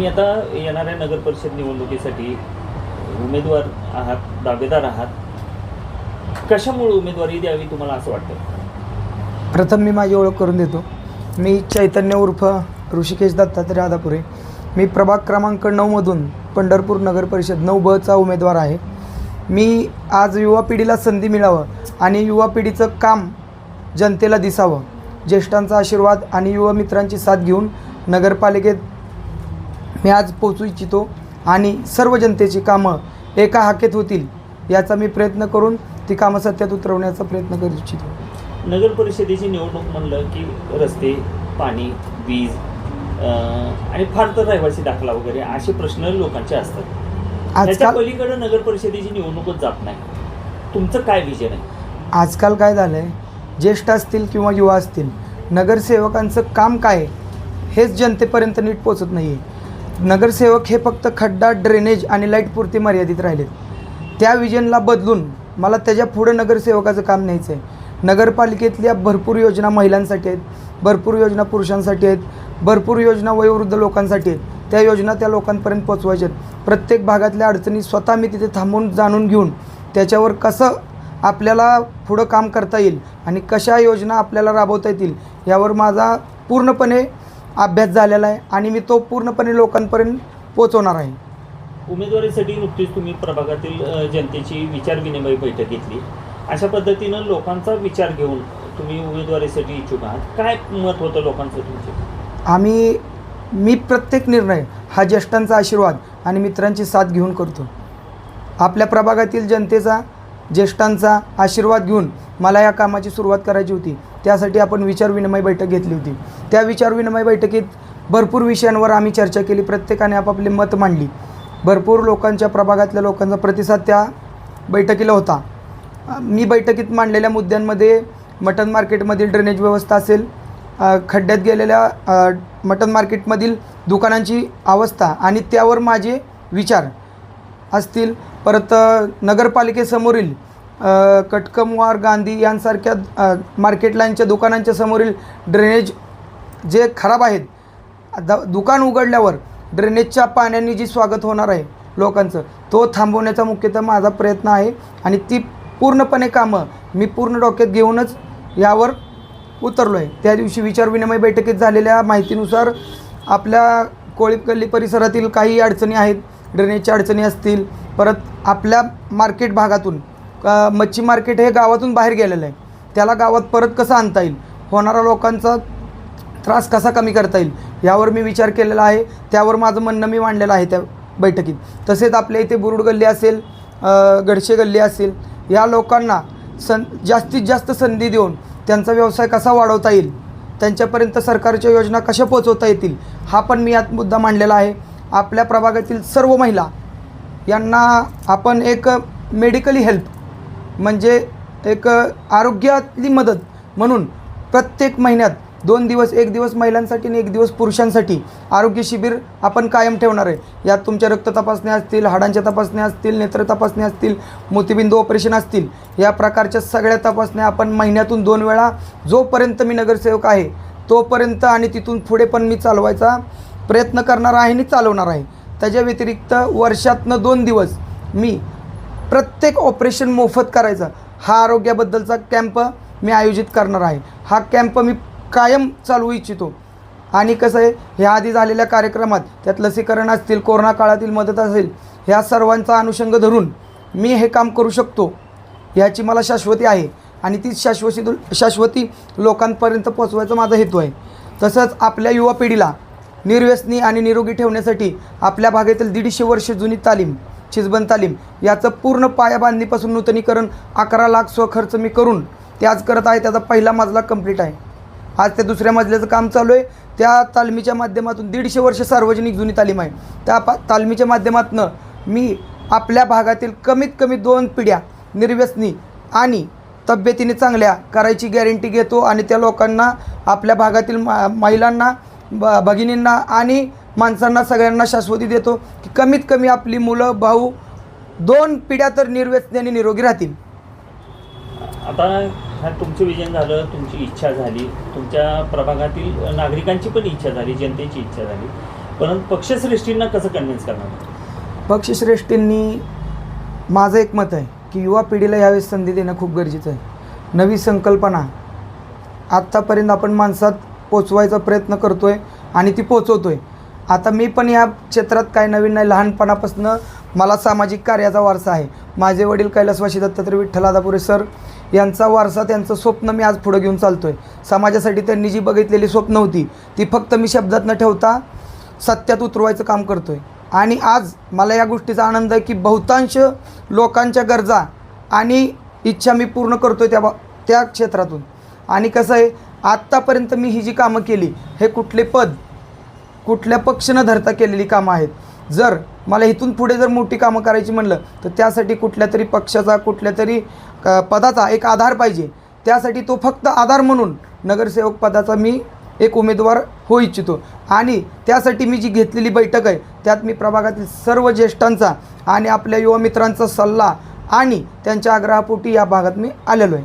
तुम्ही आता येणाऱ्या नगर परिषद निवडणुकीसाठी उमेदवार आहात दावेदार आहात. कशामुळे उमेदवारी द्यावी तुम्हाला असं वाटतं? प्रथम मी माझी ओळख करून देतो. मी चैतन्य उर्फ ऋषिकेश दत्तात्रय आदापुरे मी प्रभाग क्रमांक नऊमधून पंढरपूर नगर परिषद नऊ बचा उमेदवार आहे. मी आज युवा पिढीला संधी मिळावं आणि युवा पिढीचं काम जनतेला दिसावं ज्येष्ठांचा आशीर्वाद आणि युवा मित्रांची साथ घेऊन नगरपालिकेत मी आज पोचू इच्छितो आणि सर्व जनतेची कामं एका हाकेत होतील याचा मी प्रयत्न करून ती कामं सत्यात उतरवण्याचा प्रयत्न करू इच्छितो. नगर परिषदेची निवडणूक म्हणलं की रस्ते पाणी वीज आणि फार तर रहिवासी दाखला वगैरे असे प्रश्न लोकांचे असतात. आजकाल पलीकडे नगर परिषदेची निवडणूकच जात नाही. तुमचं काय विजन आहे? आजकाल काय झालं आहे ज्येष्ठ असतील किंवा युवा असतील नगरसेवकांचं काम काय? हेच जनतेपर्यंत नीट पोचत नाही आहे नगरसेवक हे फक्त खड्डा ड्रेनेज आणि लाईटपुरती मर्यादित राहिलेत. त्या विजनला बदलून मला त्याच्या पुढं नगरसेवकाचं काम न्यायचं आहे नगरपालिकेतल्या भरपूर योजना महिलांसाठी आहेत भरपूर योजना पुरुषांसाठी आहेत भरपूर योजना वयोवृद्ध लोकांसाठी आहेत. त्या योजना त्या लोकांपर्यंत पोचवायच्या आहेत. प्रत्येक भागातल्या अडचणी स्वतः मी तिथे थांबून जाणून घेऊन त्याच्यावर कसं आपल्याला पुढं काम करता येईल आणि कशा योजना आपल्याला राबवता येतील यावर माझा पूर्णपणे अभ्यास झालेला आहे आणि मी तो पूर्णपणे लोकांपर्यंत पोचवणार आहे. उमेदवारीसाठी नुकतीच तुम्ही प्रभागातील अ, जनतेची विचारविनिमय बैठक घेतली. अशा पद्धतीनं लोकांचा विचार घेऊन तुम्ही उमेदवारीसाठी इच्छुक आहात. काय मत होतं लोकांचं तुमचं? आम्ही मी प्रत्येक निर्णय हा ज्येष्ठांचा आशीर्वाद आणि मित्रांची साथ घेऊन करतो. आपल्या प्रभागातील जनतेचा ज्येष्ठांचा आशीर्वाद घेऊन मला या कामाची सुरुवात करायची होती. त्यासाठी आपण विचारविनिमय बैठक घेतली होती. त्या विचारविनिमय बैठकीत भरपूर विषयांवर आम्ही चर्चा केली. प्रत्येकाने आपापले मत मांडली. भरपूर लोकांच्या प्रभागातल्या लोकांचा प्रतिसाद त्या बैठकीला होता. मी बैठकीत मांडलेल्या मुद्द्यांमध्ये मटन मार्केटमधील ड्रेनेज व्यवस्था असेल खड्ड्यात गेलेल्या मटन मार्केटमधील दुकानांची अवस्था आणि त्यावर माझे विचार असतील. परत नगरपालिकेसमोरील कटकमवार गांधी यांसारख्या मार्केट लाईनच्या दुकानांच्या समोरील ड्रेनेज जे खराब आहेत द दुकान उघडल्यावर ड्रेनेजच्या पाण्याने जी स्वागत होणार आहे लोकांचं तो थांबवण्याचा मुख्यतः माझा प्रयत्न आहे आणि ती पूर्णपणे कामं मी पूर्ण डोक्यात घेऊनच यावर उतरलो आहे त्या दिवशी विचारविनिमय बैठकीत झालेल्या माहितीनुसार आपल्या कोळीप गल्ली परिसरातील काही अडचणी आहेत ड्रेनेजच्या अडचणी असतील परत आपल्या मार्केट भागातून का मच्छी मार्केट हे गावातून बाहेर गेलेलं आहे. त्याला गावात परत कसं आणता येईल? होणारा लोकांचा त्रास कसा कमी करता येईल? यावर मी विचार केलेला आहे. त्यावर माझं म्हणणं मी मांडलेलं आहे त्या बैठकीत. तसेच आपल्या इथे बुरुड गल्ली असेल गडशे गल्ली असेल या लोकांना सं जास्तीत जास्त संधी देऊन त्यांचा व्यवसाय कसा वाढवता येईल? त्यांच्यापर्यंत सरकारच्या योजना कशा पोचवता येतील? हा पण मी यात मुद्दा मांडलेला आहे. आपल्या प्रभागातील सर्व महिला यांना आपण एक मेडिकली हेल्प म्हणजे एक आरोग्यातली मदत म्हणून प्रत्येक महिन्यात दोन दिवस एक दिवस महिलांसाठी आणि एक दिवस पुरुषांसाठी आरोग्य शिबिर आपण कायम ठेवणार आहे. यात तुमच्या रक्त तपासण्या असतील हाडांच्या तपासण्या असतील नेत्र तपासण्या असतील मोतीबिंदू ऑपरेशन असतील या प्रकारच्या सगळ्या तपासण्या आपण महिन्यातून दोन वेळा जोपर्यंत मी नगरसेवक आहे तोपर्यंत आणि तिथून पुढे पण मी चालवायचा प्रयत्न करणार आहे आणि चालवणार आहे. त्याच्या व्यतिरिक्त वर्षातनं दोन दिवस मी प्रत्येक ऑपरेशन मोफत करायचा. हा आरोग्याबद्दलचा कॅम्प मी आयोजित करणार आहे. हा कॅम्प मी कायम चालवू इच्छितो. आणि कसं आहे ह्या आधी झालेल्या कार्यक्रमात त्यात लसीकरण असतील कोरोना काळातील मदत असेल ह्या सर्वांचा अनुषंग धरून मी हे काम करू शकतो ह्याची मला शाश्वती आहे. आणि ती शाश्वती शाश्वती लोकांपर्यंत पोचवायचा माझा हेतू आहे. तसंच आपल्या युवा पिढीला निर्व्यसनी आणि निरोगी ठेवण्यासाठी आपल्या भागातील दीडशे वर्ष जुनी तालीम चिजबन तालीम. याचं पूर्ण पायाबांधणीपासून नूतनीकरण अकरा लाख स्वखर्च मी करून ते आज करत आहे. त्याचा पहिला मजला कंप्लीट आहे. आज त्या दुसऱ्या मजल्याचं काम चालू आहे. त्या तालमीच्या माध्यमातून दीडशे वर्ष सार्वजनिक जुनी तालीम आहे. त्या पा तालमीच्या माध्यमातून मी आपल्या भागातील कमीत कमी दोन पिढ्या निर्व्यसनी आणि तब्येतीने चांगल्या करायची गॅरंटी घेतो आणि त्या लोकांना आपल्या भागातील मा महिलांना ब भगिनींना आणि माणसांना सगळ्यांना शाश्वती देतो की कमीत कमी आपली मुलं भाऊ दोन पिढ्या तर निर्व्यसनी आणि निरोगी राहतील. आता हा तुमचं विजन झालं तुमची इच्छा झाली तुमच्या प्रभागातील नागरिकांची पण इच्छा झाली जनतेची इच्छा झाली. परंतु पक्षश्रेष्ठींना कसं कन्व्हिन्स करणार? पक्षश्रेष्ठींनी माझं एक मत आहे की युवा पिढीला यावेळेस संधी देणं खूप गरजेचं आहे. नवी संकल्पना. आत्तापर्यंत आपण माणसात पोचवायचा प्रयत्न करतो आहे आणि ती पोचवतो आहे आता मी पण या क्षेत्रात काय नवीन नाही लहानपणापासून मला सामाजिक कार्याचा वारसा आहे. माझे वडील कैलासवाशी दत्तात्रय विठ्ठल दादापुरे सर यांचा वारसा त्यांचं स्वप्न मी आज पुढं घेऊन चालतो आहे समाजासाठी त्यांनी जी बघितलेली स्वप्न होती ती फक्त मी शब्दात न ठेवता सत्यात उतरवायचं काम करतो आहे आणि आज मला या गोष्टीचा आनंद आहे की बहुतांश लोकांच्या गरजा आणि इच्छा मी पूर्ण करतो आहे त्या बा त्या क्षेत्रातून. आणि कसं आहे आत्तापर्यंत मी ही जी कामं केली हे कुठले पद कुठल्या पक्ष न धरता केलेली कामं आहेत? जर मला इथून पुढे जर मोठी कामं करायची म्हणलं तर त्यासाठी कुठल्या तरी पक्षाचा कुठल्या तरी पदाचा एक आधार पाहिजे. त्यासाठी तो फक्त आधार म्हणून नगरसेवक पदाचा मी एक उमेदवार होऊ इच्छितो. आणि त्यासाठी मी जी घेतलेली बैठक आहे त्यात मी प्रभागातील सर्व ज्येष्ठांचा आणि आपल्या युवा मित्रांचा सल्ला आणि त्यांच्या आग्रहापोटी या भागात मी आलेलो आहे.